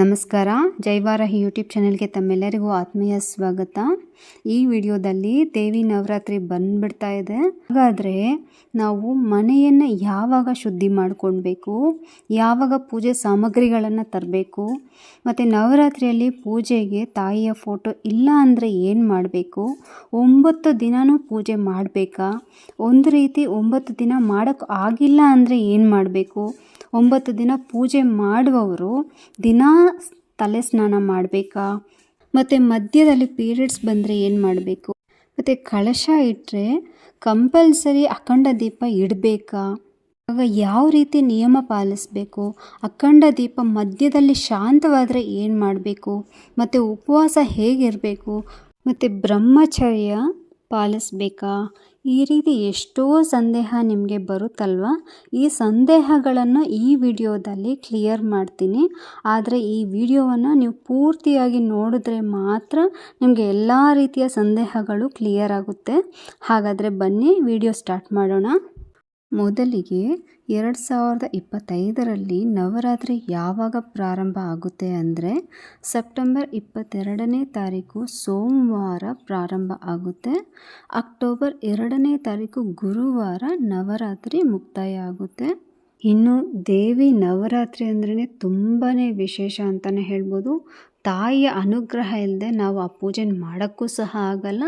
ನಮಸ್ಕಾರ. ಜೈವಾರಾಹಿ ಯೂಟ್ಯೂಬ್ ಚಾನೆಲ್ಗೆ ತಮ್ಮೆಲ್ಲರಿಗೂ ಆತ್ಮೀಯ ಸ್ವಾಗತ. ಈ ವಿಡಿಯೋದಲ್ಲಿ ದೇವಿ ನವರಾತ್ರಿ ಬಂದ್ಬಿಡ್ತಾ ಇದೆ. ಹಾಗಾದರೆ ನಾವು ಮನೆಯನ್ನು ಯಾವಾಗ ಶುದ್ಧಿ ಮಾಡ್ಕೊಳ್ಬೇಕು? ಯಾವಾಗ ಪೂಜೆ ಸಾಮಗ್ರಿಗಳನ್ನು ತರಬೇಕು? ಮತ್ತು ನವರಾತ್ರಿಯಲ್ಲಿ ಪೂಜೆಗೆ ತಾಯಿಯ ಫೋಟೋ ಇಲ್ಲ ಅಂದರೆ ಏನು ಮಾಡಬೇಕು? ಒಂಬತ್ತು ದಿನವೂ ಪೂಜೆ ಮಾಡಬೇಕಾ? ಒಂದು ರೀತಿ ಒಂಬತ್ತು ದಿನ ಮಾಡೋಕ್ಕೆ ಆಗಿಲ್ಲ ಅಂದರೆ ಏನು ಮಾಡಬೇಕು? ಒಂಬತ್ತು ದಿನ ಪೂಜೆ ಮಾಡುವವರು ದಿನಾ ತಲೆ ಸ್ನಾನ ಮಾಡಬೇಕಾ? ಮತ್ತು ಮಧ್ಯದಲ್ಲಿ ಪೀರಿಯಡ್ಸ್ ಬಂದರೆ ಏನು ಮಾಡಬೇಕು? ಮತ್ತು ಕಳಶ ಇಟ್ಟರೆ ಕಂಪಲ್ಸರಿ ಅಖಂಡ ದೀಪ ಇಡಬೇಕಾ? ಆಗ ಯಾವ ರೀತಿ ನಿಯಮ ಪಾಲಿಸಬೇಕು? ಅಖಂಡ ದೀಪ ಮಧ್ಯದಲ್ಲಿ ಶಾಂತವಾದರೆ ಏನು ಮಾಡಬೇಕು? ಮತ್ತು ಉಪವಾಸ ಹೇಗಿರಬೇಕು? ಮತ್ತು ಬ್ರಹ್ಮಚರ್ಯ ಪಾಲಿಸಬೇಕಾ? ಈ ರೀತಿ ಎಷ್ಟೋ ಸಂದೇಹ ನಿಮಗೆ ಬರುತ್ತಲ್ವ? ಈ ಸಂದೇಹಗಳನ್ನು ಈ ವಿಡಿಯೋದಲ್ಲಿ ಕ್ಲಿಯರ್ ಮಾಡ್ತೀನಿ. ಆದರೆ ಈ ವಿಡಿಯೋವನ್ನು ನೀವು ಪೂರ್ತಿಯಾಗಿ ನೋಡಿದ್ರೆ ಮಾತ್ರ ನಿಮಗೆ ಎಲ್ಲ ರೀತಿಯ ಸಂದೇಹಗಳು ಕ್ಲಿಯರ್ ಆಗುತ್ತೆ. ಹಾಗಾದರೆ ಬನ್ನಿ, ವಿಡಿಯೋ ಸ್ಟಾರ್ಟ್ ಮಾಡೋಣ. ಮೊದಲಿಗೆ ಎರಡು ಸಾವಿರದ ಇಪ್ಪತ್ತೈದರಲ್ಲಿ ನವರಾತ್ರಿ ಯಾವಾಗ ಪ್ರಾರಂಭ ಆಗುತ್ತೆ ಅಂದರೆ ಸೆಪ್ಟೆಂಬರ್ ಇಪ್ಪತ್ತೆರಡನೇ ತಾರೀಕು ಸೋಮವಾರ ಪ್ರಾರಂಭ ಆಗುತ್ತೆ. ಅಕ್ಟೋಬರ್ ಎರಡನೇ ತಾರೀಕು ಗುರುವಾರ ನವರಾತ್ರಿ ಮುಕ್ತಾಯ ಆಗುತ್ತೆ. ಇನ್ನು ದೇವಿ ನವರಾತ್ರಿ ಅಂದ್ರೇ ತುಂಬಾ ವಿಶೇಷ ಅಂತಲೇ ಹೇಳ್ಬೋದು. ತಾಯಿಯ ಅನುಗ್ರಹ ಇಲ್ಲದೆ ನಾವು ಆ ಪೂಜೆನ ಮಾಡೋಕ್ಕೂ ಸಹ ಆಗಲ್ಲ.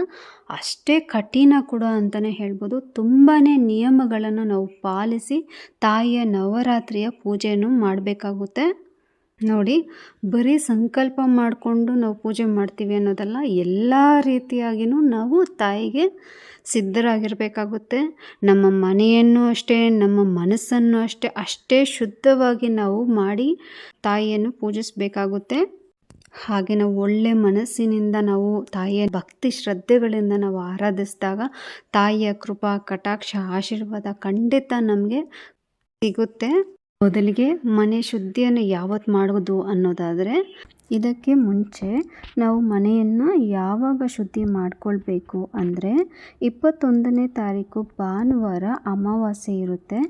ಅಷ್ಟೇ ಕಠಿಣ ಕೂಡ ಅಂತಲೇ ಹೇಳ್ಬೋದು. ತುಂಬಾ ನಿಯಮಗಳನ್ನು ನಾವು ಪಾಲಿಸಿ ತಾಯಿಯ ನವರಾತ್ರಿಯ ಪೂಜೆಯನ್ನು ಮಾಡಬೇಕಾಗುತ್ತೆ. ನೋಡಿ, ಬರೀ ಸಂಕಲ್ಪ ಮಾಡಿಕೊಂಡು ನಾವು ಪೂಜೆ ಮಾಡ್ತೀವಿ ಅನ್ನೋದಲ್ಲ, ಎಲ್ಲ ರೀತಿಯಾಗಿಯೂ ನಾವು ತಾಯಿಗೆ ಸಿದ್ಧರಾಗಿರಬೇಕಾಗುತ್ತೆ. ನಮ್ಮ ಮನೆಯನ್ನು ಅಷ್ಟೇ, ನಮ್ಮ ಮನಸ್ಸನ್ನು ಅಷ್ಟೇ ಅಷ್ಟೇ ಶುದ್ಧವಾಗಿ ನಾವು ಮಾಡಿ ತಾಯಿಯನ್ನು ಪೂಜಿಸಬೇಕಾಗುತ್ತೆ. ಹಾಗೆ ನಾವು ಒಳ್ಳೆ ಮನಸ್ಸಿನಿಂದ ನಾವು ತಾಯಿಯ ಭಕ್ತಿ ಶ್ರದ್ಧೆಗಳಿಂದ ನಾವು ಆರಾಧಿಸಿದಾಗ ತಾಯಿಯ ಕೃಪಾ, ಕಟಾಕ್ಷ, ಆಶೀರ್ವಾದ ಖಂಡಿತ ನಮಗೆ ಸಿಗುತ್ತೆ. ಮೊದಲಿಗೆ ಮನೆ ಶುದ್ಧಿಯನ್ನು ಯಾವತ್ತು ಮಾಡೋದು ಅನ್ನೋದಾದರೆ ಇದಕ್ಕೆ ಮುಂಚೆ ನಾವು ಮನೆಯನ್ನು ಯಾವಾಗ ಶುದ್ಧಿ ಮಾಡಿಕೊಳ್ಬೇಕು ಅಂದರೆ ಇಪ್ಪತ್ತೊಂದನೇ ತಾರೀಕು ಭಾನುವಾರ ಅಮಾವಾಸ್ಯೆ ಇರುತ್ತೆ.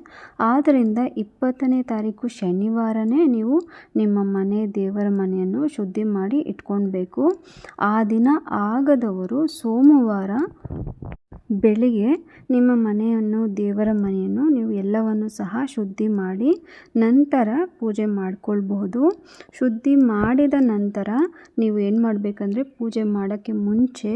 ಆದ್ದರಿಂದ ಇಪ್ಪತ್ತನೇ ತಾರೀಕು ಶನಿವಾರನೇ ನೀವು ನಿಮ್ಮ ಮನೆ ದೇವರ ಮನೆಯನ್ನು ಶುದ್ಧಿ ಮಾಡಿ ಇಟ್ಕೊಳ್ಬೇಕು. ಆ ದಿನ ಆಗದವರು ಸೋಮವಾರ ಬೆಳಿಗ್ಗೆ ನಿಮ್ಮ ಮನೆಯನ್ನು, ದೇವರ ಮನೆಯನ್ನು ನೀವು ಎಲ್ಲವನ್ನು ಸಹ ಶುದ್ಧಿ ಮಾಡಿ ನಂತರ ಪೂಜೆ ಮಾಡಿಕೊಳ್ಬಹುದು. ಶುದ್ಧಿ ಮಾಡಿದ ನಂತರ ನೀವು ಏನು ಮಾಡಬೇಕಂದ್ರೆ ಪೂಜೆ ಮಾಡೋಕ್ಕೆ ಮುಂಚೆ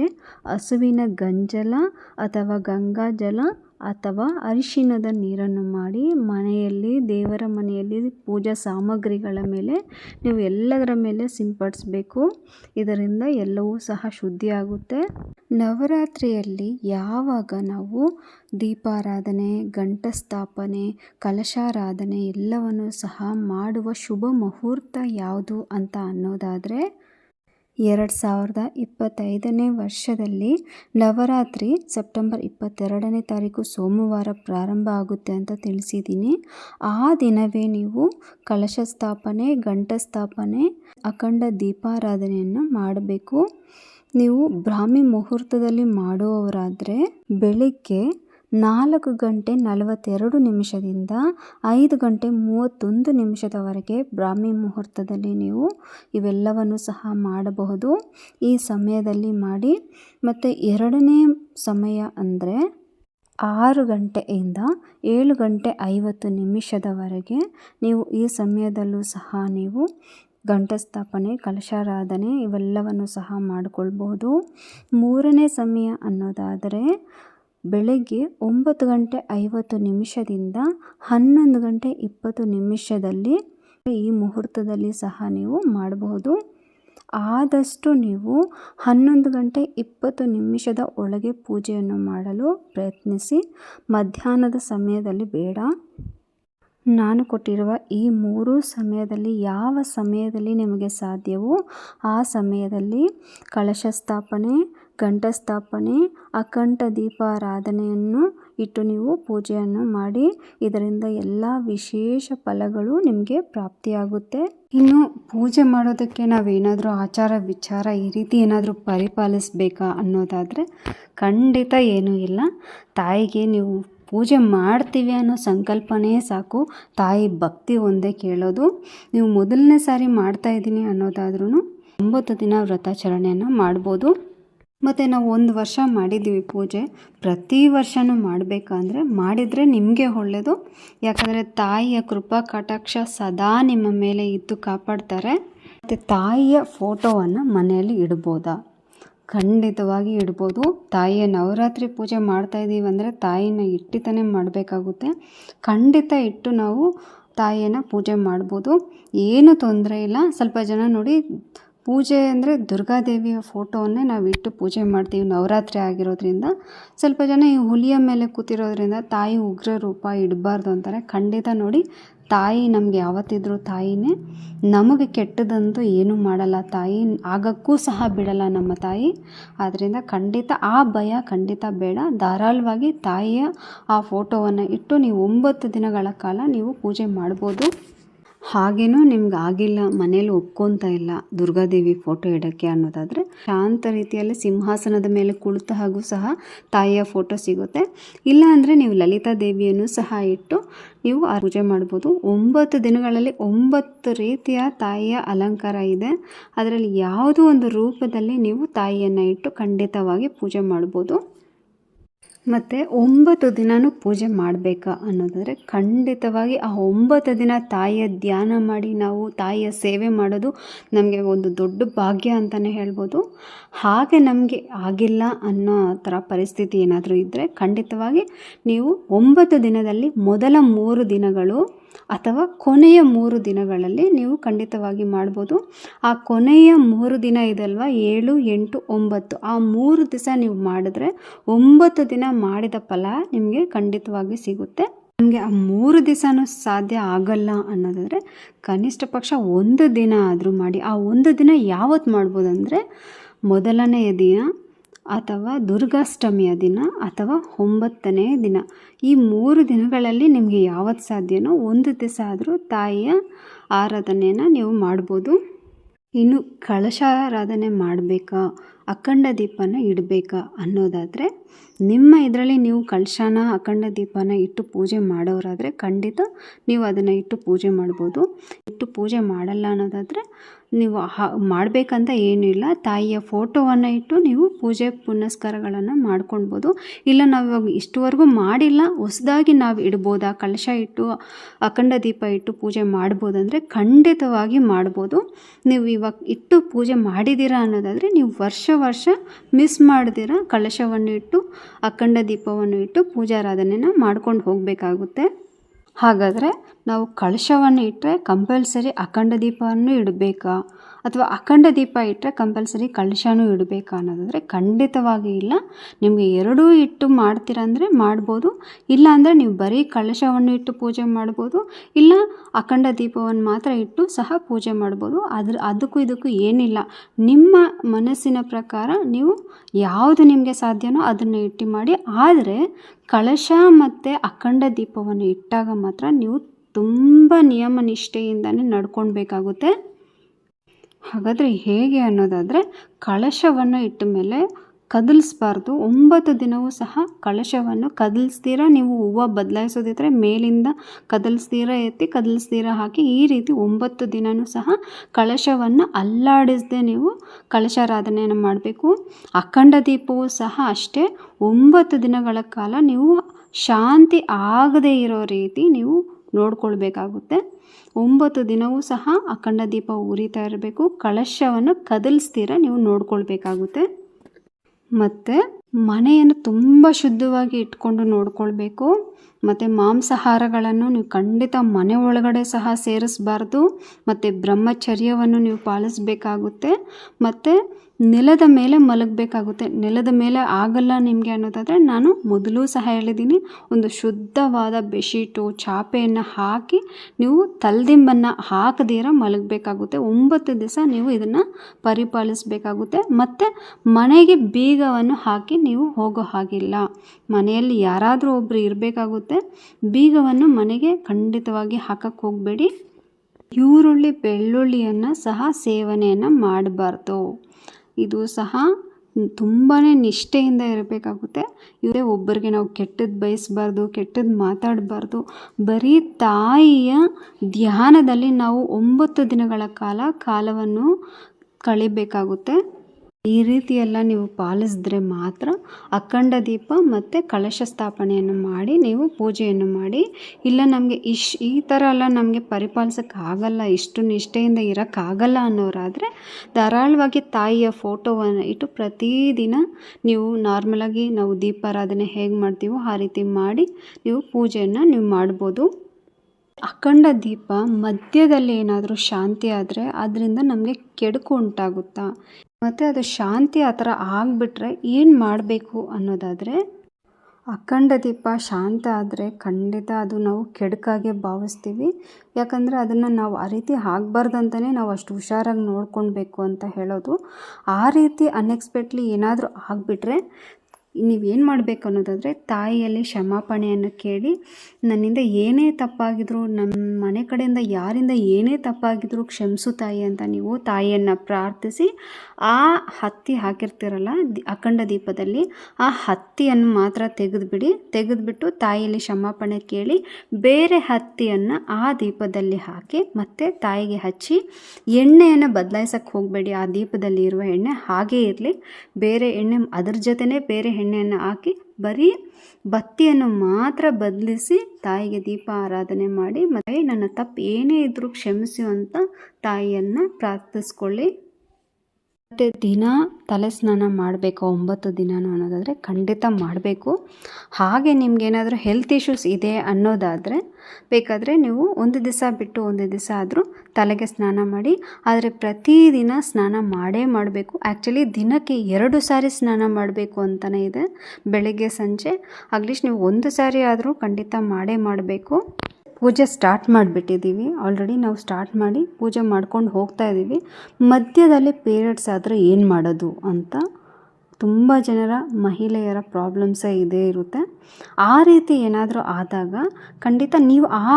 ಹಸುವಿನ ಗಂಜಲ ಅಥವಾ ಗಂಗಾಜಲ ಅಥವಾ ಅರಿಶಿಣದ ನೀರನ್ನು ಮಾಡಿ ಮನೆಯಲ್ಲಿ, ದೇವರ ಮನೆಯಲ್ಲಿ ಪೂಜಾ ಸಾಮಗ್ರಿಗಳ ಮೇಲೆ ನೀವು ಎಲ್ಲದರ ಮೇಲೆ ಸಿಂಪಡಿಸಬೇಕು. ಇದರಿಂದ ಎಲ್ಲವೂ ಸಹ ಶುದ್ಧಿಯಾಗುತ್ತೆ. ನವರಾತ್ರಿಯಲ್ಲಿ ಯಾವಾಗ ನಾವು ದೀಪಾರಾಧನೆ, ಘಂಟಸ್ಥಾಪನೆ, ಕಲಶಾರಾಧನೆ ಎಲ್ಲವನ್ನು ಸಹ ಮಾಡುವ ಶುಭ ಮುಹೂರ್ತ ಯಾವುದು ಅಂತ ಅನ್ನೋದಾದರೆ, ಎರಡು ಸಾವಿರದ ಇಪ್ಪತ್ತೈದನೇ ವರ್ಷದಲ್ಲಿ ನವರಾತ್ರಿ ಸೆಪ್ಟೆಂಬರ್ ಇಪ್ಪತ್ತೆರಡನೇ ತಾರೀಕು ಸೋಮವಾರ ಪ್ರಾರಂಭ ಆಗುತ್ತೆ ಅಂತ ತಿಳಿಸಿದ್ದೀನಿ. ಆ ದಿನವೇ ನೀವು ಕಲಶ ಸ್ಥಾಪನೆ ಘಂಟಸ್ಥಾಪನೆ, ಅಖಂಡ ದೀಪಾರಾಧನೆಯನ್ನು ಮಾಡಬೇಕು. ನೀವು ಬ್ರಾಹ್ಮಿ ಮುಹೂರ್ತದಲ್ಲಿ ಮಾಡುವವರಾದರೆ ಬೆಳಿಗ್ಗೆ ನಾಲ್ಕು ಗಂಟೆ ನಲವತ್ತೆರಡು ನಿಮಿಷದಿಂದ ಐದು ಗಂಟೆ ಮೂವತ್ತೊಂದು ನಿಮಿಷದವರೆಗೆ ಬ್ರಾಹ್ಮಿ ಮುಹೂರ್ತದಲ್ಲಿ ನೀವು ಇವೆಲ್ಲವನ್ನು ಸಹ ಮಾಡಬಹುದು. ಈ ಸಮಯದಲ್ಲಿ ಮಾಡಿ. ಮತ್ತು ಎರಡನೇ ಸಮಯ ಅಂದರೆ ಆರು ಗಂಟೆಯಿಂದ ಏಳು ಗಂಟೆ ಐವತ್ತು ನಿಮಿಷದವರೆಗೆ ನೀವು ಈ ಸಮಯದಲ್ಲೂ ಸಹ ನೀವು ಘಂಟಸ್ಥಾಪನೆ, ಕಲಶಾರಾಧನೆ ಇವೆಲ್ಲವನ್ನು ಸಹ ಮಾಡಿಕೊಳ್ಬಹುದು. ಮೂರನೇ ಸಮಯ ಅನ್ನೋದಾದರೆ ಬೆಳಗ್ಗೆ ಒಂಬತ್ತು ಗಂಟೆ ಐವತ್ತು ನಿಮಿಷದಿಂದ ಹನ್ನೊಂದು ಗಂಟೆ ಇಪ್ಪತ್ತು ನಿಮಿಷದಲ್ಲಿ ಈ ಮುಹೂರ್ತದಲ್ಲಿ ಸಹ ನೀವು ಮಾಡಬಹುದು. ಆದಷ್ಟು ನೀವು ಹನ್ನೊಂದು ಗಂಟೆ ಇಪ್ಪತ್ತು ನಿಮಿಷದ ಒಳಗೆ ಪೂಜೆಯನ್ನು ಮಾಡಲು ಪ್ರಯತ್ನಿಸಿ. ಮಧ್ಯಾಹ್ನದ ಸಮಯದಲ್ಲಿ ಬೇಡ. ನಾನು ಕೊಟ್ಟಿರುವ ಈ ಮೂರು ಸಮಯದಲ್ಲಿ ಯಾವ ಸಮಯದಲ್ಲಿ ನಿಮಗೆ ಸಾಧ್ಯವೋ ಆ ಸಮಯದಲ್ಲಿ ಕಳಶ ಸ್ಥಾಪನೆ ಘಂಟಸ್ಥಾಪನೆ ಅಖಂಡ ದೀಪಾರಾಧನೆಯನ್ನು ಇಟ್ಟು ನೀವು ಪೂಜೆಯನ್ನು ಮಾಡಿ, ಇದರಿಂದ ಎಲ್ಲ ವಿಶೇಷ ಫಲಗಳು ನಿಮಗೆ ಪ್ರಾಪ್ತಿಯಾಗುತ್ತೆ. ಇನ್ನು ಪೂಜೆ ಮಾಡೋದಕ್ಕೆ ನಾವೇನಾದರೂ ಆಚಾರ ವಿಚಾರ ಈ ರೀತಿ ಏನಾದರೂ ಪರಿಪಾಲಿಸಬೇಕಾ ಅನ್ನೋದಾದರೆ ಖಂಡಿತ ಏನೂ ಇಲ್ಲ. ತಾಯಿಗೆ ನೀವು ಪೂಜೆ ಮಾಡ್ತೀವಿ ಅನ್ನೋ ಸಂಕಲ್ಪನೇ ಸಾಕು. ತಾಯಿ ಭಕ್ತಿ ಒಂದೇ ಕೇಳೋದು. ನೀವು ಮೊದಲನೇ ಸಾರಿ ಮಾಡ್ತಾ ಇದ್ದೀನಿ ಅನ್ನೋದಾದ್ರೂ ಒಂಬತ್ತು ದಿನ ವ್ರತಾಚರಣೆಯನ್ನು ಮಾಡ್ಬೋದು. ಮತ್ತು ನಾವು ಒಂದು ವರ್ಷ ಮಾಡಿದ್ದೀವಿ ಪೂಜೆ. ಪ್ರತಿ ವರ್ಷನೂ ಮಾಡಬೇಕಂದ್ರೆ ಮಾಡಿದರೆ ನಿಮಗೆ ಒಳ್ಳೆಯದು ಯಾಕಂದರೆ ತಾಯಿಯ ಕೃಪಾ ಕಟಾಕ್ಷ ಸದಾ ನಿಮ್ಮ ಮೇಲೆ ಇದ್ದು ಕಾಪಾಡ್ತಾರೆ. ಮತ್ತು ತಾಯಿಯ ಫೋಟೋವನ್ನು ಮನೆಯಲ್ಲಿ ಇಡ್ಬೋದಾ? ಖಂಡಿತವಾಗಿ ಇಡ್ಬೋದು. ತಾಯಿಯ ನವರಾತ್ರಿ ಪೂಜೆ ಮಾಡ್ತಾ ಇದ್ದೀವಿ ಅಂದರೆ ತಾಯಿನ ಇಟ್ಟಿತಾನೆ ಮಾಡಬೇಕಾಗುತ್ತೆ. ಖಂಡಿತ ಇಟ್ಟು ನಾವು ತಾಯಿಯನ್ನು ಪೂಜೆ ಮಾಡ್ಬೋದು. ಏನು ತೊಂದರೆ ಇಲ್ಲ. ಸ್ವಲ್ಪ ಜನ ನೋಡಿ ಪೂಜೆ ಅಂದರೆ ದುರ್ಗಾದೇವಿಯ ಫೋಟೋವನ್ನೇ ನಾವು ಇಟ್ಟು ಪೂಜೆ ಮಾಡ್ತೀವಿ ನವರಾತ್ರಿ ಆಗಿರೋದ್ರಿಂದ. ಸ್ವಲ್ಪ ಜನ ಈ ಹುಲಿಯ ಮೇಲೆ ಕೂತಿರೋದ್ರಿಂದ ತಾಯಿ ಉಗ್ರ ರೂಪ ಇಡಬಾರ್ದು ಅಂತಾರೆ. ಖಂಡಿತ ನೋಡಿ ತಾಯಿ ನಮಗೆ ಯಾವತ್ತಿದ್ರೂ ತಾಯಿನೇ ನಮಗೆ ಕೆಟ್ಟದಂತೂ ಏನೂ ಮಾಡಲ್ಲ. ತಾಯಿ ಆಗಕ್ಕೂ ಸಹ ಬಿಡಲ್ಲ ನಮ್ಮ ತಾಯಿ. ಆದ್ದರಿಂದ ಖಂಡಿತ ಆ ಭಯ ಖಂಡಿತ ಬೇಡ. ಧಾರಾಳವಾಗಿ ತಾಯಿಯ ಆ ಫೋಟೋವನ್ನು ಇಟ್ಟು ನೀವು ಒಂಬತ್ತು ದಿನಗಳ ಕಾಲ ನೀವು ಪೂಜೆ ಮಾಡ್ಬೋದು. ಹಾಗೇನೂ ನಿಮ್ಗೆ ಆಗಿಲ್ಲ, ಮನೇಲಿ ಒಪ್ಕೊತಾ ಇಲ್ಲ ದುರ್ಗಾದೇವಿ ಫೋಟೋ ಇಡೋಕ್ಕೆ ಅನ್ನೋದಾದರೆ, ಶಾಂತ ರೀತಿಯಲ್ಲಿ ಸಿಂಹಾಸನದ ಮೇಲೆ ಕುಳಿತ ಹಾಗೂ ಸಹ ತಾಯಿಯ ಫೋಟೋ ಸಿಗುತ್ತೆ. ಇಲ್ಲ ಅಂದರೆ ನೀವು ಲಲಿತಾ ದೇವಿಯನ್ನು ಸಹ ಇಟ್ಟು ನೀವು ಆ ಪೂಜೆ ಮಾಡ್ಬೋದು. ಒಂಬತ್ತು ದಿನಗಳಲ್ಲಿ ಒಂಬತ್ತು ರೀತಿಯ ತಾಯಿಯ ಅಲಂಕಾರ ಇದೆ. ಅದರಲ್ಲಿ ಯಾವುದೋ ಒಂದು ರೂಪದಲ್ಲಿ ನೀವು ತಾಯಿಯನ್ನು ಇಟ್ಟು ಖಂಡಿತವಾಗಿ ಪೂಜೆ ಮಾಡ್ಬೋದು. ಮತ್ತು ಒಂಬತ್ತು ದಿನವೂ ಪೂಜೆ ಮಾಡಬೇಕಾ ಅನ್ನೋದಾದರೆ ಖಂಡಿತವಾಗಿ ಆ ಒಂಬತ್ತು ದಿನ ತಾಯಿಯ ಧ್ಯಾನ ಮಾಡಿ ನಾವು ತಾಯಿಯ ಸೇವೆ ಮಾಡೋದು ನಮಗೆ ಒಂದು ದೊಡ್ಡ ಭಾಗ್ಯ ಅಂತಲೇ ಹೇಳ್ಬೋದು. ಹಾಗೆ ನಮಗೆ ಆಗಿಲ್ಲ ಅನ್ನೋ ಥರ ಪರಿಸ್ಥಿತಿ ಏನಾದರೂ ಇದ್ದರೆ ಖಂಡಿತವಾಗಿ ನೀವು ಒಂಬತ್ತು ದಿನದಲ್ಲಿ ಮೊದಲ ಮೂರು ದಿನಗಳು ಅಥವಾ ಕೊನೆಯ ಮೂರು ದಿನಗಳಲ್ಲಿ ನೀವು ಖಂಡಿತವಾಗಿ ಮಾಡ್ಬೋದು. ಆ ಕೊನೆಯ ಮೂರು ದಿನ ಇದಲ್ವ? ಏಳು, ಎಂಟು, ಒಂಬತ್ತು. ಆ ಮೂರು ದಿವಸ ನೀವು ಮಾಡಿದ್ರೆ ಒಂಬತ್ತು ದಿನ ಮಾಡಿದ ಫಲ ನಿಮಗೆ ಖಂಡಿತವಾಗಿ ಸಿಗುತ್ತೆ. ನಿಮಗೆ ಆ ಮೂರು ದಿವಸನೂ ಸಾಧ್ಯ ಆಗಲ್ಲ ಅನ್ನೋದಾದರೆ ಕನಿಷ್ಠ ಪಕ್ಷ ಒಂದು ದಿನ ಆದರೂ ಮಾಡಿ. ಆ ಒಂದು ದಿನ ಯಾವತ್ತು ಮಾಡ್ಬೋದು ಅಂದರೆ ಮೊದಲನೆಯ ದಿನ ಅಥವಾ ದುರ್ಗಾಷ್ಟಮಿಯ ದಿನ ಅಥವಾ ಒಂಬತ್ತನೇ ದಿನ. ಈ ಮೂರು ದಿನಗಳಲ್ಲಿ ನಿಮಗೆ ಯಾವತ್ತು ಸಾಧ್ಯನೋ ಒಂದು ದಿವಸ ಆದರೂ ತಾಯಿಯ ಆರಾಧನೆಯನ್ನು ನೀವು ಮಾಡ್ಬೋದು. ಇನ್ನು ಕಳಶಾರಾಧನೆ ಮಾಡಬೇಕಾ? ಅಖಂಡ ದೀಪನ ಇಡಬೇಕಾ ಅನ್ನೋದಾದರೆ, ನಿಮ್ಮ ಇದರಲ್ಲಿ ನೀವು ಕಳಶನ, ಅಖಂಡ ದೀಪನ ಇಟ್ಟು ಪೂಜೆ ಮಾಡೋರಾದರೆ ಖಂಡಿತ ನೀವು ಅದನ್ನು ಇಟ್ಟು ಪೂಜೆ ಮಾಡ್ಬೋದು. ಇಟ್ಟು ಪೂಜೆ ಮಾಡಲ್ಲ ಅನ್ನೋದಾದರೆ ನೀವು ಮಾಡಬೇಕಂತ ಏನಿಲ್ಲ. ತಾಯಿಯ ಫೋಟೋವನ್ನು ಇಟ್ಟು ನೀವು ಪೂಜೆ ಪುನಸ್ಕಾರಗಳನ್ನು ಮಾಡ್ಕೊಳ್ಬೋದು. ಇಲ್ಲ, ನಾವು ಇವಾಗ ಇಷ್ಟುವರೆಗೂ ಮಾಡಿಲ್ಲ. ಹೊಸದಾಗಿ ನಾವು ಇಡ್ಬೋದಾ? ಕಲಶ ಇಟ್ಟು, ಅಖಂಡ ದೀಪ ಇಟ್ಟು ಪೂಜೆ ಮಾಡ್ಬೋದಂದರೆ ಖಂಡಿತವಾಗಿ ಮಾಡ್ಬೋದು. ನೀವು ಇವಾಗ ಇಟ್ಟು ಪೂಜೆ ಮಾಡಿದ್ದೀರಾ ಅನ್ನೋದಾದರೆ ನೀವು ವರ್ಷ ವರ್ಷ ಮಿಸ್ ಮಾಡ್ದಿರ? ಕಲಶವನ್ನು ಇಟ್ಟು, ಅಖಂಡ ದೀಪವನ್ನು ಇಟ್ಟು ಪೂಜಾರಾಧನೆನ ಮಾಡ್ಕೊಂಡು ಹೋಗಬೇಕಾಗುತ್ತೆ. ಹಾಗಾದರೆ ನಾವು ಕಳಶವನ್ನು ಇಟ್ಟರೆ ಕಂಪಲ್ಸರಿ ಅಖಂಡ ದೀಪವನ್ನು ಇಡಬೇಕಾ? ಅಥವಾ ಅಖಂಡ ದೀಪ ಇಟ್ಟರೆ ಕಂಪಲ್ಸರಿ ಕಳಶನೂ ಇಡಬೇಕಾ ಅನ್ನೋದಾದರೆ ಖಂಡಿತವಾಗಿ ಇಲ್ಲ. ನಿಮಗೆ ಎರಡೂ ಇಟ್ಟು ಮಾಡ್ತೀರಂದರೆ ಮಾಡ್ಬೋದು. ಇಲ್ಲ ಅಂದರೆ ನೀವು ಬರೀ ಕಳಶವನ್ನು ಇಟ್ಟು ಪೂಜೆ ಮಾಡ್ಬೋದು. ಇಲ್ಲ ಅಖಂಡ ದೀಪವನ್ನು ಮಾತ್ರ ಇಟ್ಟು ಸಹ ಪೂಜೆ ಮಾಡ್ಬೋದು. ಅದ್ರ ಅದಕ್ಕೂ ಇದಕ್ಕೂ ಏನಿಲ್ಲ. ನಿಮ್ಮ ಮನಸ್ಸಿನ ಪ್ರಕಾರ ನೀವು ಯಾವುದು ನಿಮಗೆ ಸಾಧ್ಯನೋ ಅದನ್ನು ಇಟ್ಟು ಮಾಡಿ. ಆದರೆ ಕಳಶ ಮತ್ತು ಅಖಂಡ ದೀಪವನ್ನು ಇಟ್ಟಾಗ ಮಾತ್ರ ನೀವು ತುಂಬ ನಿಯಮ ನಿಷ್ಠೆಯಿಂದನೇ ನಡ್ಕೊಳ್ಬೇಕಾಗುತ್ತೆ. ಹಾಗಾದರೆ ಹೇಗೆ ಅನ್ನೋದಾದರೆ ಕಳಶವನ್ನು ಇಟ್ಟ ಮೇಲೆ ಕದಲಿಸ್ಬಾರ್ದು. ಒಂಬತ್ತು ದಿನವೂ ಸಹ ಕಳಶವನ್ನು ಕದಲಿಸ್ತೀರ? ನೀವು ಹೂವು ಬದಲಾಯಿಸೋದಿದ್ರೆ ಮೇಲಿಂದ ಕದಲಿಸ್ತೀರ ಎತ್ತಿ ಕದಲಿಸ್ತೀರ ಹಾಕಿ ಈ ರೀತಿ ಒಂಬತ್ತು ದಿನವೂ ಸಹ ಕಳಶವನ್ನು ಅಲ್ಲಾಡಿಸದೆ ನೀವು ಕಳಶಾರಾಧನೆಯನ್ನು ಮಾಡಬೇಕು. ಅಖಂಡ ದೀಪವೂ ಸಹ ಅಷ್ಟೇ. ಒಂಬತ್ತು ದಿನಗಳ ಕಾಲ ನೀವು ಶಾಂತಿ ಆಗದೇ ಇರೋ ರೀತಿ ನೀವು ನೋಡ್ಕೊಳ್ಬೇಕಾಗುತ್ತೆ. ಒಂಬತ್ತು ದಿನವೂ ಸಹ ಅಖಂಡ ದೀಪ ಉರಿತಾ ಇರಬೇಕು. ಕಳಶವನ್ನು ಕದಲಿಸ್ತೀರ ನೀವು ನೋಡ್ಕೊಳ್ಬೇಕಾಗುತ್ತೆ. ಮತ್ತು ಮನೆಯನ್ನು ತುಂಬ ಶುದ್ಧವಾಗಿ ಇಟ್ಕೊಂಡು ನೋಡ್ಕೊಳ್ಬೇಕು. ಮತ್ತು ಮಾಂಸಾಹಾರಗಳನ್ನು ನೀವು ಖಂಡಿತ ಮನೆ ಒಳಗಡೆ ಸಹ ಸೇರಿಸ್ಬಾರ್ದು. ಮತ್ತು ಬ್ರಹ್ಮಚರ್ಯವನ್ನು ನೀವು ಪಾಲಿಸಬೇಕಾಗುತ್ತೆ. ಮತ್ತು ನೆಲದ ಮೇಲೆ ಮಲಗಬೇಕಾಗುತ್ತೆ. ನೆಲದ ಮೇಲೆ ಆಗಲ್ಲ ನಿಮಗೆ ಅನ್ನೋದಾದರೆ ನಾನು ಮೊದಲು ಸಹ ಹೇಳಿದ್ದೀನಿ, ಒಂದು ಶುದ್ಧವಾದ ಬೆಡ್ಶೀಟು, ಚಾಪೆಯನ್ನು ಹಾಕಿ ನೀವು ತಲೆದಿಂಬನ್ನು ಹಾಕದಿರ ಮಲಗಬೇಕಾಗುತ್ತೆ. ಒಂಬತ್ತು ದಿವಸ ನೀವು ಇದನ್ನು ಪರಿಪಾಲಿಸಬೇಕಾಗುತ್ತೆ. ಮತ್ತು ಮನೆಗೆ ಬೀಗವನ್ನು ಹಾಕಿ ನೀವು ಹೋಗೋ ಹಾಗಿಲ್ಲ. ಮನೆಯಲ್ಲಿ ಯಾರಾದರೂ ಒಬ್ಬರು ಇರಬೇಕಾಗುತ್ತೆ. ಬೀಗವನ್ನು ಮನೆಗೆ ಖಂಡಿತವಾಗಿ ಹಾಕಕ್ಕೆ ಹೋಗಬೇಡಿ. ಈರುಳ್ಳಿ, ಬೆಳ್ಳುಳ್ಳಿಯನ್ನು ಸಹ ಸೇವನೆಯನ್ನು ಮಾಡಬಾರ್ದು. ಇದು ಸಹ ತುಂಬಾ ನಿಷ್ಠೆಯಿಂದ ಇರಬೇಕಾಗುತ್ತೆ. ಇವರೇ ಒಬ್ಬರಿಗೆ ನಾವು ಕೆಟ್ಟದ್ದು ಬಯಸಬಾರ್ದು ಕೆಟ್ಟದ್ದು ಮಾತಾಡಬಾರ್ದು. ಬರೀ ತಾಯಿಯ ಧ್ಯಾನದಲ್ಲಿ ನಾವು ಒಂಬತ್ತು ದಿನಗಳ ಕಾಲ ಕಾಲವನ್ನು ಕಳಿಬೇಕಾಗುತ್ತೆ. ಈ ರೀತಿ ಎಲ್ಲ ನೀವು ಪಾಲಿಸಿದ್ರೆ ಮಾತ್ರ ಅಖಂಡ ದೀಪ ಮತ್ತು ಕಳಶ ಸ್ಥಾಪನೆಯನ್ನು ಮಾಡಿ, ನೀವು ಪೂಜೆಯನ್ನು ಮಾಡಿ. ಇಲ್ಲ ನಮಗೆ ಇಶ್, ಈ ಥರ ಎಲ್ಲ ನಮಗೆ ಪರಿಪಾಲಿಸೋಕ್ಕಾಗಲ್ಲ, ಇಷ್ಟು ನಿಷ್ಠೆಯಿಂದ ಇರೋಕ್ಕಾಗಲ್ಲ ಅನ್ನೋರಾದರೆ ಧಾರಾಳವಾಗಿ ತಾಯಿಯ ಫೋಟೋವನ್ನು ಇಟ್ಟು ಪ್ರತಿದಿನ ನೀವು ನಾರ್ಮಲಾಗಿ ನಾವು ದೀಪಾರಾಧನೆ ಹೇಗೆ ಮಾಡ್ತೀವೋ ಆ ರೀತಿ ಮಾಡಿ ನೀವು ಪೂಜೆಯನ್ನು ನೀವು ಮಾಡ್ಬೋದು. ಅಖಂಡ ದೀಪ ಮಧ್ಯದಲ್ಲಿ ಏನಾದರೂ ಶಾಂತಿ ಆದರೆ ಅದರಿಂದ ನಮಗೆ ಕೆಡುಕು ಉಂಟಾಗುತ್ತಾ? ಮತ್ತು ಅದು ಶಾಂತಿ ಆ ಥರ ಆಗಿಬಿಟ್ರೆ ಏನು ಮಾಡಬೇಕು ಅನ್ನೋದಾದರೆ, ಅಖಂಡ ದೀಪ ಶಾಂತ ಆದರೆ ಖಂಡಿತ ಅದು ನಾವು ಕೆಡುಕಾಗೆ ಭಾವಿಸ್ತೀವಿ. ಯಾಕಂದರೆ ಅದನ್ನು ನಾವು ಆ ರೀತಿ ಆಗಬಾರ್ದಂತಲೇ ನಾವು ಅಷ್ಟು ಹುಷಾರಾಗಿ ನೋಡ್ಕೊಳ್ಬೇಕು ಅಂತ ಹೇಳೋದು. ಆ ರೀತಿ ಅನ್ಎಕ್ಸ್ಪೆಕ್ಟ್ಲಿ ಏನಾದರೂ ಆಗಿಬಿಟ್ರೆ ನೀವೇನು ಮಾಡಬೇಕು ಅನ್ನೋದಾದರೆ ತಾಯಿಯಲ್ಲಿ ಕ್ಷಮಾಪಣೆಯನ್ನು ಕೇಳಿ, ನನ್ನಿಂದ ಏನೇ ತಪ್ಪಾಗಿದ್ರೂ ನಮ್ಮ ಮನೆ ಕಡೆಯಿಂದ ಯಾರಿಂದ ಏನೇ ತಪ್ಪಾಗಿದ್ರು ಕ್ಷಮಿಸು ತಾಯಿ ಅಂತ ನೀವು ತಾಯಿಯನ್ನು ಪ್ರಾರ್ಥಿಸಿ, ಆ ಹತ್ತಿ ಹಾಕಿರ್ತೀರಲ್ಲ ಅಖಂಡ ದೀಪದಲ್ಲಿ, ಆ ಹತ್ತಿಯನ್ನು ಮಾತ್ರ ತೆಗೆದುಬಿಡಿ, ತೆಗೆದುಬಿಟ್ಟು ತಾಯಿಯಲ್ಲಿ ಕ್ಷಮಾಪಣೆ ಕೇಳಿ, ಬೇರೆ ಹತ್ತಿಯನ್ನು ಆ ದೀಪದಲ್ಲಿ ಹಾಕಿ, ಮತ್ತೆ ತಾಯಿಗೆ ಹಚ್ಚಿ, ಎಣ್ಣೆಯನ್ನು ಬದಲಾಯಿಸೋಕ್ಕೆ ಹೋಗಬೇಡಿ, ಆ ದೀಪದಲ್ಲಿ ಇರುವ ಎಣ್ಣೆ ಹಾಗೇ ಇರಲಿ, ಬೇರೆ ಎಣ್ಣೆ, ಅದ್ರ ಜೊತೆನೇ ಬೇರೆ ಎಣ್ಣೆಯನ್ನು ಹಾಕಿ ಬರೀ ಬತ್ತಿಯನ್ನು ಮಾತ್ರ ಬದಲಿಸಿ ತಾಯಿಗೆ ದೀಪ ಆರಾಧನೆ ಮಾಡಿ ಮತ್ತು ನನ್ನ ತಪ್ಪು ಏನೇ ಇದ್ದರೂ ಕ್ಷಮಿಸು ಅಂತ ತಾಯಿಯನ್ನು ಪ್ರಾರ್ಥಿಸ್ಕೊಳ್ಳಿ. ಮತ್ತು ದಿನ ತಲೆ ಸ್ನಾನ ಮಾಡಬೇಕು, ಒಂಬತ್ತು ದಿನನೂ ಅನ್ನೋದಾದರೆ ಖಂಡಿತ ಮಾಡಬೇಕು. ಹಾಗೆ ನಿಮಗೇನಾದರೂ ಹೆಲ್ತ್ ಇಶ್ಯೂಸ್ ಇದೆ ಅನ್ನೋದಾದರೆ ಬೇಕಾದರೆ ನೀವು ಒಂದು ದಿವಸ ಬಿಟ್ಟು ಒಂದು ದಿವಸ ಆದರೂ ತಲೆಗೆ ಸ್ನಾನ ಮಾಡಿ, ಆದರೆ ಪ್ರತಿದಿನ ಸ್ನಾನ ಮಾಡೇ ಮಾಡಬೇಕು. ಆ್ಯಕ್ಚುಲಿ ದಿನಕ್ಕೆ ಎರಡು ಸಾರಿ ಸ್ನಾನ ಮಾಡಬೇಕು ಅಂತಲೇ ಇದೆ. ಬೆಳಗ್ಗೆ, ಸಂಜೆ, ಅಟ್ಲೀಸ್ಟ್ ನೀವು ಒಂದು ಸಾರಿ ಆದರೂ ಖಂಡಿತ ಮಾಡೇ ಮಾಡಬೇಕು. ಪೂಜೆ ಸ್ಟಾರ್ಟ್ ಮಾಡಿಬಿಟ್ಟಿದ್ದೀವಿ ಆಲ್ರೆಡಿ ನಾವು ಸ್ಟಾರ್ಟ್ ಮಾಡಿ ಪೂಜೆ ಮಾಡ್ಕೊಂಡು ಹೋಗ್ತಾ ಇದ್ದೀವಿ ಮಧ್ಯದಲ್ಲಿ ಪೀರಿಯಡ್ಸ್ ಆದರೆ ಏನು ಮಾಡೋದು ಅಂತ ತುಂಬ ಜನರ, ಮಹಿಳೆಯರ ಪ್ರಾಬ್ಲಮ್ಸೇ ಇದೇ ಇರುತ್ತೆ. ಆ ರೀತಿ ಏನಾದರೂ ಆದಾಗ ಖಂಡಿತ ನೀವು ಆ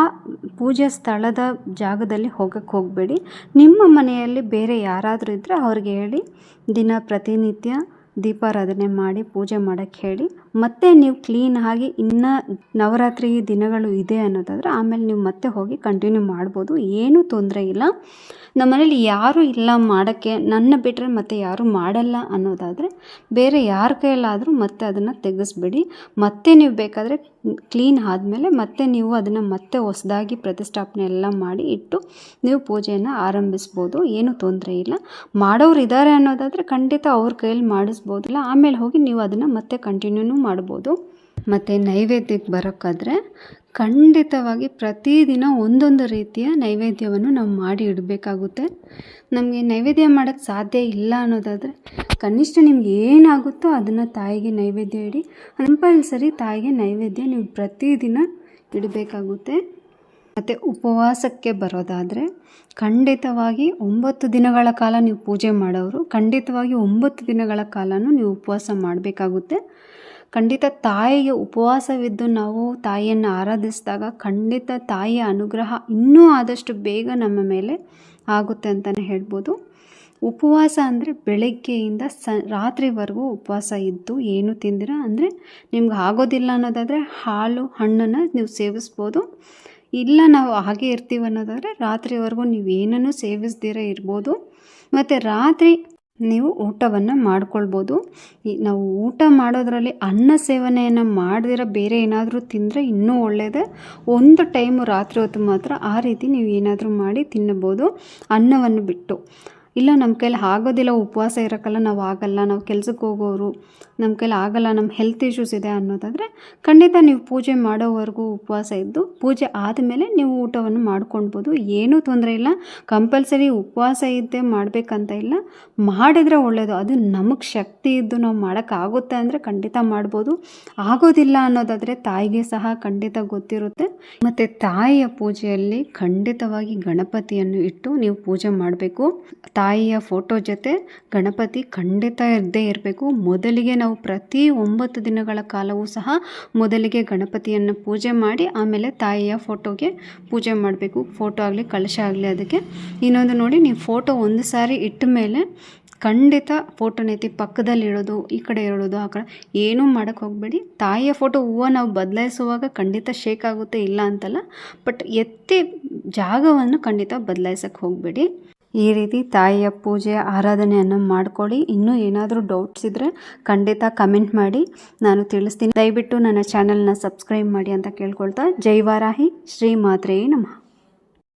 ಪೂಜೆ ಸ್ಥಳದ ಜಾಗದಲ್ಲಿ ಹೋಗಕ್ಕೆ ಹೋಗಬೇಡಿ. ನಿಮ್ಮ ಮನೆಯಲ್ಲಿ ಬೇರೆ ಯಾರಾದರೂ ಇದ್ದರೆ ಅವ್ರಿಗೆ ಹೇಳಿ, ದಿನ ಪ್ರತಿನಿತ್ಯ ದೀಪಾರಾಧನೆ ಮಾಡಿ ಪೂಜೆ ಮಾಡೋಕ್ಕೆ ಹೇಳಿ. ಮತ್ತೆ ನೀವು ಕ್ಲೀನ್ ಆಗಿ ಇನ್ನು ನವರಾತ್ರಿ ದಿನಗಳು ಇದೆ ಅನ್ನೋದಾದರೆ ಆಮೇಲೆ ನೀವು ಮತ್ತೆ ಹೋಗಿ ಕಂಟಿನ್ಯೂ ಮಾಡ್ಬೋದು. ಏನೂ ತೊಂದರೆ ಇಲ್ಲ. ನಮ್ಮ ಯಾರೂ ಇಲ್ಲ ಮಾಡೋಕ್ಕೆ. ನನ್ನ ಬಿಟ್ಟರೆ ಮತ್ತೆ ಯಾರೂ ಮಾಡಲ್ಲ ಅನ್ನೋದಾದರೆ ಬೇರೆ ಯಾರ ಕೈಯಲ್ಲಾದರೂ ಮತ್ತೆ ಅದನ್ನು ತೆಗೆಸ್ಬಿಡಿ. ಮತ್ತೆ ನೀವು ಬೇಕಾದರೆ ಕ್ಲೀನ್ ಆದಮೇಲೆ ಮತ್ತೆ ನೀವು ಅದನ್ನು ಮತ್ತೆ ಹೊಸದಾಗಿ ಪ್ರತಿಷ್ಠಾಪನೆ ಎಲ್ಲ ಮಾಡಿ ಇಟ್ಟು ನೀವು ಪೂಜೆಯನ್ನು ಆರಂಭಿಸ್ಬೋದು. ಏನೂ ತೊಂದರೆ ಇಲ್ಲ. ಮಾಡೋರು ಇದ್ದಾರೆ ಅನ್ನೋದಾದರೆ ಖಂಡಿತ ಅವ್ರ ಕೈಯಲ್ಲಿ ಮಾಡಿಸ್ಬೋದಿಲ್ಲ. ಆಮೇಲೆ ಹೋಗಿ ನೀವು ಅದನ್ನು ಮತ್ತೆ ಕಂಟಿನ್ಯೂನೂ ಮಾಡ್ಬೋದು. ಮತ್ತು ನೈವೇದ್ಯಕ್ಕೆ ಬರೋಕ್ಕಾದ್ರೆ ಖಂಡಿತವಾಗಿ ಪ್ರತಿದಿನ ಒಂದೊಂದು ರೀತಿಯ ನೈವೇದ್ಯವನ್ನು ನಾವು ಮಾಡಿ ಇಡಬೇಕಾಗುತ್ತೆ. ನಮಗೆ ನೈವೇದ್ಯ ಮಾಡೋಕ್ಕೆ ಸಾಧ್ಯ ಇಲ್ಲ ಅನ್ನೋದಾದರೆ ಕನಿಷ್ಠ ನಿಮ್ಗೆ ಏನಾಗುತ್ತೋ ಅದನ್ನು ತಾಯಿಗೆ ನೈವೇದ್ಯ ಇಡಿ, ಕಂಪಲ್ಸರಿ ತಾಯಿಗೆ ನೈವೇದ್ಯ ನೀವು ಪ್ರತಿದಿನ ಇಡಬೇಕಾಗುತ್ತೆ. ಮತ್ತು ಉಪವಾಸಕ್ಕೆ ಬರೋದಾದರೆ ಖಂಡಿತವಾಗಿ ಒಂಬತ್ತು ದಿನಗಳ ಕಾಲ ನೀವು ಪೂಜೆ ಮಾಡೋರು ಖಂಡಿತವಾಗಿ ಒಂಬತ್ತು ದಿನಗಳ ಕಾಲನೂ ನೀವು ಉಪವಾಸ ಮಾಡಬೇಕಾಗುತ್ತೆ. ಖಂಡಿತ ತಾಯಿಗೆ ಉಪವಾಸವಿದ್ದು ನಾವು ತಾಯಿಯನ್ನು ಆರಾಧಿಸಿದಾಗ ಖಂಡಿತ ತಾಯಿಯ ಅನುಗ್ರಹ ಇನ್ನೂ ಆದಷ್ಟು ಬೇಗ ನಮ್ಮ ಮೇಲೆ ಆಗುತ್ತೆ ಅಂತಲೇ ಹೇಳ್ಬೋದು. ಉಪವಾಸ ಅಂದರೆ ಬೆಳಗ್ಗೆಯಿಂದ ಸ, ರಾತ್ರಿವರೆಗೂ ಉಪವಾಸ ಇದ್ದು ಏನು ತಿಂದಿರ ಅಂದರೆ ನಿಮ್ಗೆ ಆಗೋದಿಲ್ಲ ಅನ್ನೋದಾದರೆ ಹಾಲು, ಹಣ್ಣನ್ನು ನೀವು ಸೇವಿಸ್ಬೋದು. ಇಲ್ಲ ನಾವು ಹಾಗೆ ಇರ್ತೀವಿ ಅನ್ನೋದಾದರೆ ರಾತ್ರಿವರೆಗೂ ನೀವು ಏನನ್ನು ಸೇವಿಸ್ದಿರ ಇರ್ಬೋದು. ಮತ್ತು ರಾತ್ರಿ ನೀವು ಊಟವನ್ನು ಮಾಡ್ಕೊಳ್ಬೋದು. ಈ ನಾವು ಊಟ ಮಾಡೋದರಲ್ಲಿ ಅನ್ನ ಸೇವನೆಯನ್ನು ಮಾಡದಿರ ಬೇರೆ ಏನಾದರೂ ತಿಂದರೆ ಇನ್ನೂ ಒಳ್ಳೆಯದೇ ಒಂದು ಟೈಮು ರಾತ್ರಿ ಹೊತ್ತು ಮಾತ್ರ ಆ ರೀತಿ ನೀವು ಏನಾದರೂ ಮಾಡಿ ತಿನ್ನಬೋದು. ಅನ್ನವನ್ನು ಬಿಟ್ಟು. ಇಲ್ಲ ನಮ್ಮ ಕೈಲಿ ಆಗೋದಿಲ್ಲ, ಉಪವಾಸ ಇರೋಕ್ಕಲ್ಲ, ನಾವು ಆಗಲ್ಲ, ನಾವು ಕೆಲ್ಸಕ್ಕೆ ಹೋಗೋರು ನಮ್ಮ ಕೈಲಿ ಆಗಲ್ಲ ನಮ್ಮ ಹೆಲ್ತ್ ಇಶ್ಯೂಸ್ ಇದೆ ಅನ್ನೋದಾದರೆ ಖಂಡಿತ ನೀವು ಪೂಜೆ ಮಾಡೋವರೆಗೂ ಉಪವಾಸ ಇದ್ದು, ಪೂಜೆ ಆದಮೇಲೆ ನೀವು ಊಟವನ್ನು ಮಾಡ್ಕೊಳ್ಬೋದು. ಏನೂ ತೊಂದರೆ ಇಲ್ಲ. ಕಂಪಲ್ಸರಿ ಉಪವಾಸ ಇದ್ದೇ ಮಾಡಬೇಕಂತ ಇಲ್ಲ. ಮಾಡಿದ್ರೆ ಒಳ್ಳೆಯದು ಅದು ನಮಗೆ ಶಕ್ತಿ ಇದ್ದು ನಾವು ಮಾಡೋಕ್ಕಾಗುತ್ತೆ ಅಂದರೆ ಖಂಡಿತ ಮಾಡ್ಬೋದು. ಆಗೋದಿಲ್ಲ ಅನ್ನೋದಾದರೆ ತಾಯಿಗೆ ಸಹ ಖಂಡಿತ ಗೊತ್ತಿರುತ್ತೆ. ಮತ್ತು ತಾಯಿಯ ಪೂಜೆಯಲ್ಲಿ ಖಂಡಿತವಾಗಿ ಗಣಪತಿಯನ್ನು ಇಟ್ಟು ನೀವು ಪೂಜೆ ಮಾಡಬೇಕು. ತಾಯಿಯ ಫೋಟೋ ಜೊತೆ ಗಣಪತಿ ಖಂಡಿತ ಇದ್ದೇ ಇರಬೇಕು. ಮೊದಲಿಗೆ ನಾವು ಪ್ರತಿ ಒಂಬತ್ತು ದಿನಗಳ ಕಾಲವೂ ಸಹ ಮೊದಲಿಗೆ ಗಣಪತಿಯನ್ನು ಪೂಜೆ ಮಾಡಿ ಆಮೇಲೆ ತಾಯಿಯ ಫೋಟೋಗೆ ಪೂಜೆ ಮಾಡಬೇಕು. ಫೋಟೋ ಆಗಲಿ, ಕಳಶ ಆಗಲಿ, ಅದಕ್ಕೆ. ಇನ್ನೊಂದು ನೋಡಿ, ನೀವು ಫೋಟೋ ಒಂದು ಸಾರಿ ಇಟ್ಟ ಮೇಲೆ ಖಂಡಿತ ಫೋಟೋನ ಎತ್ತಿ ಪಕ್ಕದಲ್ಲಿ ಇಡೋದು, ಈ ಕಡೆ ಇಡೋದು, ಆ ಕಡೆ. ಏನೂ ಮಾಡೋಕ್ಕೆ ಹೋಗಬೇಡಿ. ತಾಯಿಯ ಫೋಟೋ ಹೂವು ನಾವು ಬದಲಾಯಿಸುವಾಗ ಖಂಡಿತ ಶೇಕ್ ಆಗುತ್ತೆ ಇಲ್ಲ ಅಂತಲ್ಲ. ಬಟ್ ಎತ್ತಿ ಜಾಗವನ್ನು ಖಂಡಿತ ಬದಲಾಯಿಸೋಕ್ಕೆ ಹೋಗಬೇಡಿ. ಈ ರೀತಿ ತಾಯಿಯ ಪೂಜೆ ಆರಾಧನೆಯನ್ನು ಮಾಡ್ಕೊಳ್ಳಿ. ಇನ್ನೂ ಏನಾದರೂ ಡೌಟ್ಸ್ ಇದ್ದರೆ ಖಂಡಿತ ಕಮೆಂಟ್ ಮಾಡಿ. ನಾನು ತಿಳಿಸ್ತೀನಿ. ದಯವಿಟ್ಟು ನನ್ನ ಚಾನಲ್ನ ಸಬ್ಸ್ಕ್ರೈಬ್ ಮಾಡಿ ಅಂತ ಕೇಳ್ಕೊಳ್ತಾ. ಜೈ ವಾರಾಹಿ. ಶ್ರೀ ಮಾತ್ರೆಯೇ ನಮಃ.